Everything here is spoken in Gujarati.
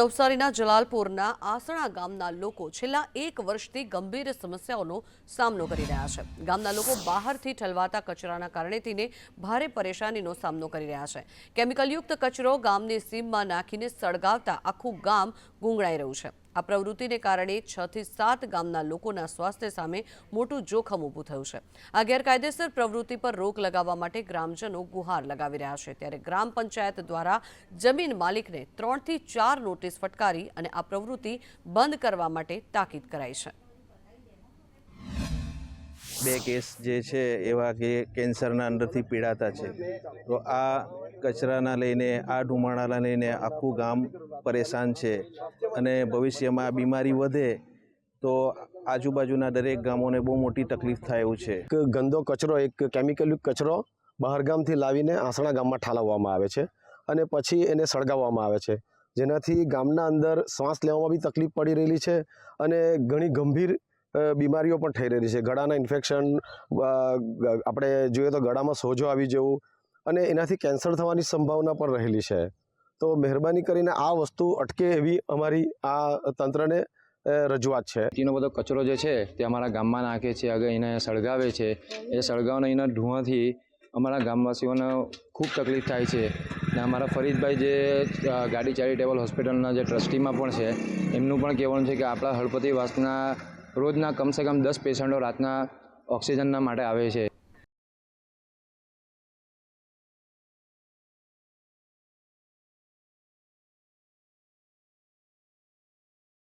નવસારીના જલાલપુરના આસણા ગામના લોકો છેલ્લા એક વર્ષથી ગંભીર સમસ્યાઓનો સામનો કરી રહ્યા છે. ગામના લોકો બહારથી ઠલવાતા કચરાના કારણે થઈને ભારે પરેશાનીનો સામનો કરી રહ્યા છે. કેમિકલયુક્ત કચરો ગામની સીમમાં નાખીને સળગાવતા આખું ગામ ગુંગળાઈ રહ્યું છે. આ પ્રવૃત્તિને કારણે છ થી સાત ગામના લોકોના સ્વાસ્થ્ય સામે મોટું જોખમ ઊભું થયું છે. આ ગેરકાયદેસર પ્રવૃત્તિ પર રોક લગાવવા માટે ગ્રામજનો ગુહાર લગાવી રહ્યા છે. ત્યારે ગ્રામ પંચાયત દ્વારા જમીન માલિકને ત્રણથી ચાર નોટિસ ફટકારી અને આ પ્રવૃત્તિ બંધ કરવા માટે તાકીદ કરાઈ છે. બે કેસ જે છે એવા કે કેન્સરના અંદરથી પીડાતા છે. તો આ કચરાના લઈને આ ધુમાડાના લઈને આખું ગામ પરેશાન છે અને ભવિષ્યમાં આ બીમારી વધે તો આજુબાજુના દરેક ગામોને બહુ મોટી તકલીફ થાય એવું છે. ગંદો કચરો, એક કેમિકલયુક્ત કચરો બહારગામથી લાવીને આસણા ગામમાં ઠાલવવામાં આવે છે અને પછી એને સળગાવવામાં આવે છે. જેનાથી ગામના અંદર શ્વાસ લેવામાં બી તકલીફ પડી રહેલી છે અને ઘણી ગંભીર બીમારીઓ પણ થઈ રહેલી છે. ગળાના ઇન્ફેક્શન આપણે જોઈએ તો ગળામાં સોજો આવી જવું અને એનાથી કેન્સર થવાની સંભાવના પણ રહેલી છે. તો મહેરબાની કરીને આ વસ્તુ અટકે એવી અમારી આ તંત્રને રજૂઆત છે. તેનો બધો કચરો જે છે તે અમારા ગામમાં નાખે છે, આગળ એને સળગાવે છે. એ સળગાવના એના ધુઆથી અમારા ગામવાસીઓને ખૂબ તકલીફ થાય છે. ને અમારા ફરીદભાઈ જે ગાડી ચેરિટેબલ હોસ્પિટલના જે ટ્રસ્ટીમાં પણ છે, એમનું પણ કહેવાનું છે કે આપણા હળપતિ વાસના રોજના કમસે કમ દસ પેશન્ટો રાતના ઓક્સિજનના માટે આવે છે.